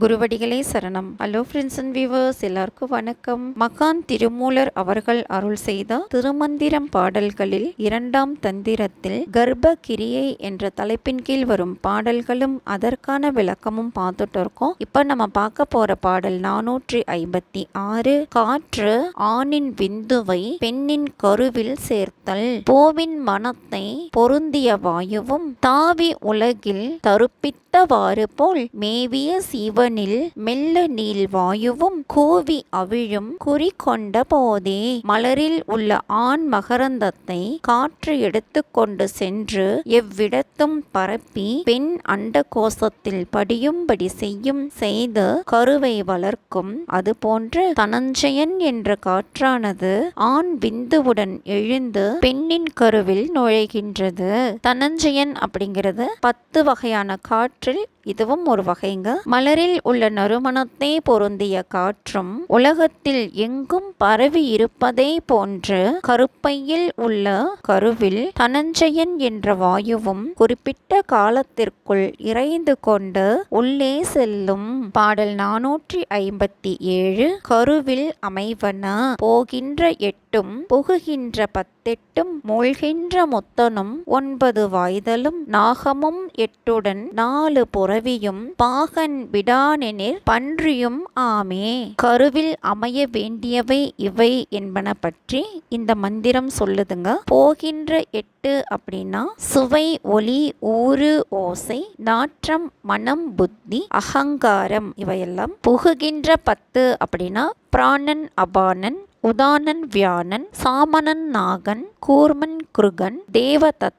குருவடிகளே சரணம். Hello friends and viewers எல்லாருக்கும் வணக்கம். மகான் திருமூலர் அவர்கள் அருள் செய்த திருமந்திரம் பாடல்களில் இரண்டாம் தந்திரத்தில் கர்ப்ப கிரியை என்ற தலைப்பின் கீழ் வரும் பாடல்களும் அதற்கான விளக்கமும் பார்த்துட்டு இருக்கோம். இப்போ நம்ம பார்க்க போற பாடல் நானூற்றி ஐம்பத்தி ஆறு காற்று ஆணின் விந்துவை பெண்ணின் கருவில் சேர்த்தல் போவின் மனத்தை பொருந்திய வாயுவும் தாவி உலகில் தருப்பித்தவாறு போல் மேவிய சீவ அவனில் மெல்ல நீள் வாயுவும் கூவி அவிழும் குறி கொண்ட போதே மலரில் உள்ள ஆண் மகரந்தத்தை காற்று எடுத்துக்கொண்டு சென்று எவ்விடத்தும் பரப்பி பெண் அண்ட கோஷத்தில் படியும்படி செய்யும் செய்து கருவை வளர்க்கும். அதுபோன்று தனஞ்சயன் என்ற காற்றானது ஆண் விந்துவுடன் எழுந்து பெண்ணின் கருவில் நுழைகின்றது. தனஞ்சயன் அப்படிங்கிறது பத்து வகையான காற்றில் இதுவும் ஒரு வகைங்க. மலரில் உள்ள நறுமணத்தை பொருந்திய காற்றும் உலகத்தில் எங்கும் பரவி இருப்பதே போன்று கருப்பையில் உள்ள கருவில் தனஞ்சயன் என்ற வாயுவும் குறிப்பிட்ட காலத்திற்குள் இறைந்து கொண்டு உள்ளே செல்லும். பாடல் நானூற்றி ஐம்பத்தி ஏழு கருவில் அமைவன போகின்ற எட்டும் புகுகின்ற பத்து பத்தெட்டும் மூழ்கின்ற முத்தனும் ஒன்பது வாய்தலும் நாகமும் எட்டுடன் நாலு புறவியும் பாகன் விடானெனில் பன்றியும் ஆமே. கருவில் அமைய வேண்டியவை இவை என்பன பற்றி இந்த மந்திரம் சொல்லுதுங்க. போகின்ற எட்டு அப்படின்னா சுவை ஒளி ஊறு ஓசை நாற்றம் மனம் புத்தி அகங்காரம் இவையெல்லாம். புகுகின்ற பத்து அப்படின்னா பிராணன் அபானன் உதானன் வியானன் சாமணன் நாகன் கூர்மன் குருகன்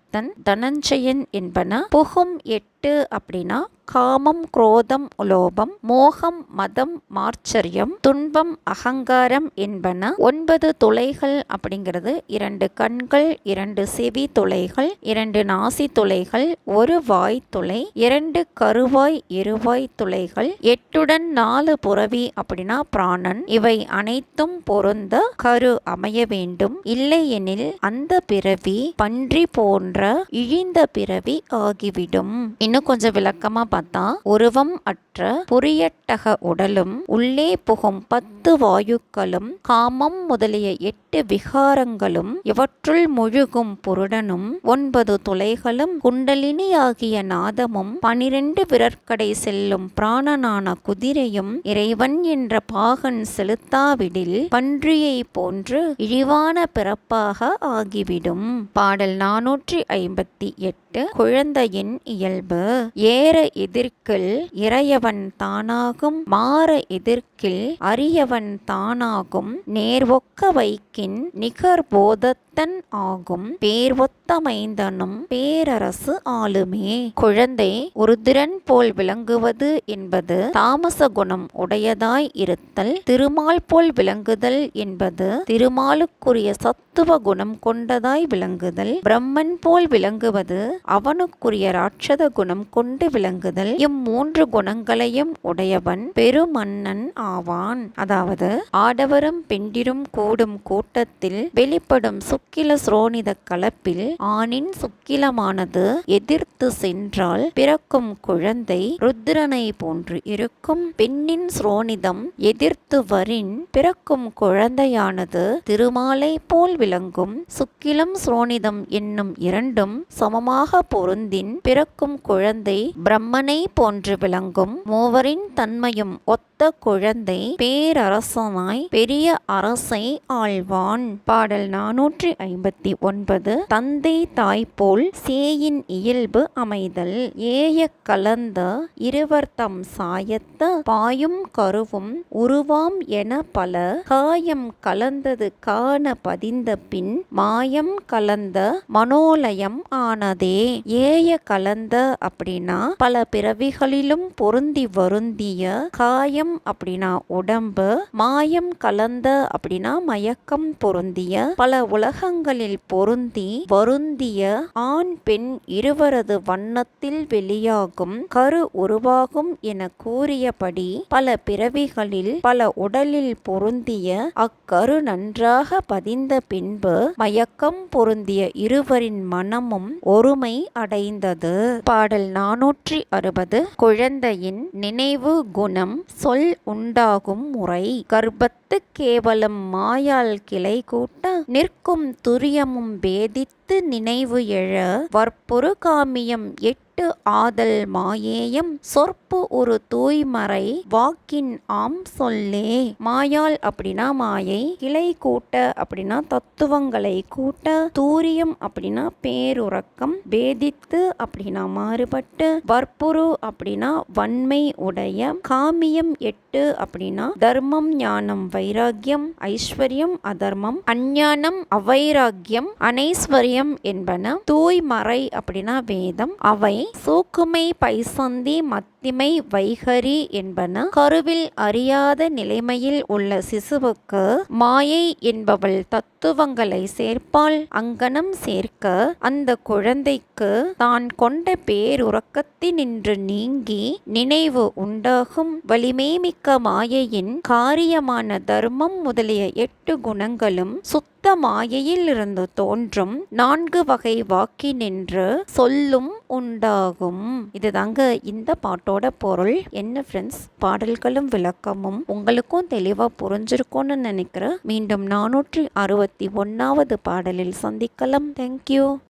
தன் தனஞ்சயன் என்பன புகும் எட்டு அப்படின்னா காமம் குரோதம் உலோபம் மோகம் மதம் மார்ச்சரியம் துன்பம் அகங்காரம் என்பன ஒன்பது துளைகள் அப்படிங்கிறது. இரண்டு கண்கள் இரண்டு செவி துளைகள் இரண்டு நாசி துளைகள் ஒரு வாய் துளை இரண்டு கருவாய் இருவாய் துளைகள் எட்டுடன் நாலு புறவி அப்படின்னா பிராணன். இவை அனைத்தும் பொருந்த கரு அமைய வேண்டும். இல்லையெனில் அந்த பிறவி பன்றி போன்ற இழிந்த பிறவி ஆகிவிடும். இன்னும் கொஞ்சம் விளக்கமா பார்த்தா உருவம் அற்ற புரியட்டக உடலும் உள்ளே புகும் பத்து வாயுக்களும் காமம் முதலிய எட்டு விகாரங்களும் இவற்றுள் முழுகும் புருடனும் ஒன்பது துளைகளும் குண்டலினி ஆகிய நாதமும் பனிரெண்டு விரற்கடை செல்லும் பிராணனான குதிரையும் இறைவன் என்ற பாகன் செலுத்தாவிடில் பன்றியை போன்று இழிவான பிறப்பாக ஆகிவிடும். பாடல் நானூற்றி ஐம்பத்தி எட்டு. குழந்தையின் இயல்பு ஏற எதிர்க்கில் இறையவன் தானாகும் மாற எதிர்க்கில் அரியவன் தானாகும் நேர்வொக்க வைக்கின் நிகர் போதத்தன் ஆகும் பேர்வொத்தமைந்தனும் பேரரசு ஆளுமே. குழந்தை ஒரு திறன் போல் விளங்குவது என்பது தாமச குணம் உடையதாய் இருத்தல் திருமால் போல் விளங்குதல் என்பது திருமாலுக்குரிய சத்துவ குணம் கொண்டதாய் விளங்குதல் பிரம்மன் போல் விளங்குவது அவனுக்குரிய ராட்சத குணம் கொண்டு விளங்குதல். இம்மூன்று குணங்களையும் உடையவன் பெருமன்னன் ஆவான். அதாவது ஆடவரும் பெண்டிரும் கூடும் கூட்டத்தில் வெளிப்படும் சுக்கில சுரோனித கலப்பில் ஆணின் சுக்கிலமானது எதிர்த்து சென்றால் பிறக்கும் குழந்தை ருத்ரனை போன்று இருக்கும். பெண்ணின் சுரோனிதம் எதிர்த்து வரின் பிறக்கும் குழந்தையானது திருமாலை போல் விளங்கும். சுக்கிலம் சுரோனிதம் என்னும் இரண்டு இரண்டும் சமமாக பொருந்தின் பிறக்கும் குழந்தை பிரம்மனை போன்று விளங்கும் மூவரின் தன்மையும் ஒத்த குழந்தை பேரரசனாய் பெரிய அரசை ஆழ்வான் பாடல் நானூற்றி ஐம்பத்தி ஒன்பது தந்தை தாய் போல் சேயின் இயல்பு அமைதல். ஏய கலந்த இருவர்த்தம் சாயத்த பாயும் கருவும் உருவாம் என பல. காயம் கலந்தது காண பதிந்த பின் மாயம் கலந்த மனோலயம் ஆனதே. ஏய கலந்த அப்படின்னா பல பிறவிகளிலும் பொருந்தி வருந்திய காயம் அப்படின்னா உடம்பு மாயம் கலந்த அப்படின்னா மயக்கம் பொருந்திய பல உலகங்களில் பொருந்தி வருந்திய ஆண் பெண் இருவரது வண்ணத்தில் வெளியாகும் கரு உருவாகும் என கூறியபடி பல பிறவிகளில் பல உடலில் பொருந்திய அக்கரு நன்றாக பதிந்த பின்பு மயக்கம் பொருந்திய இருவரின் மன மனமும் ஒருமை அடைந்தது. பாடல் நானூற்றி அறுபது. குழந்தையின் நினைவு குணம் சொல் உண்டாகும் முறை. கர்ப்பத்து கேவலம் மாயால் கிளை கூட்ட நிற்கும் துரியமும் பேதித்து பத்து நினைவு எழ வற்பொரு காமியம் எட்டு ஆதல் மாயேயம் சொற்பு ஒரு தூய்மறை வாக்கின் ஆம் சொல்லே. மாயால் அப்படின்னா மாயை கிளை கூட்ட அப்படின்னா தத்துவங்களை கூட்ட தூரியம் அப்படின்னா பேருறக்கம் பேதித்து அப்படின்னா மாறுபட்டு வற்புரு அப்படின்னா வன்மை உடைய காமியம் எட்டு அப்படின்னா தர்மம் ஞானம் வைராக்கியம் ஐஸ்வர்யம் அதர்மம் அஞ்ஞானம் அவைராக்கியம் அனைஸ்வர்யம் என்பன தூய்மறை அப்படின்னா வேதம். அவை சூக்குமை பைசந்தி மத்திமை வைகரி என்பன கருவில் அறியாத நிலைமையில் உள்ள சிசுவுக்கு மாயை என்பவள் தத்துவங்களை சேர்ப்பால் அங்கனம் சேர்க்க அந்த குழந்தைக்கு தான் கொண்ட பேருறக்கத்தினின்று நீங்கி நினைவு உண்டாகும். வலிமைமிக்க மாயையின் காரியமான தர்மம் முதலிய எட்டு குணங்களும் சுத்த மாயையில் இருந்து தோன்றும் நான்கு வகை வாக்கினின்று சொல்லும் உண்டாகும். இதுதாங்க இந்த பாட்டோட பொருள். என்ன ஃப்ரெண்ட்ஸ் பாடல்களும் விளக்கமும் உங்களுக்கும் தெளிவாக புரிஞ்சிருக்கும்னு நினைக்கிறேன். மீண்டும் நானூற்றி அறுபத்தி ஒன்றாவது பாடலில் சந்திக்கலாம். தேங்க்யூ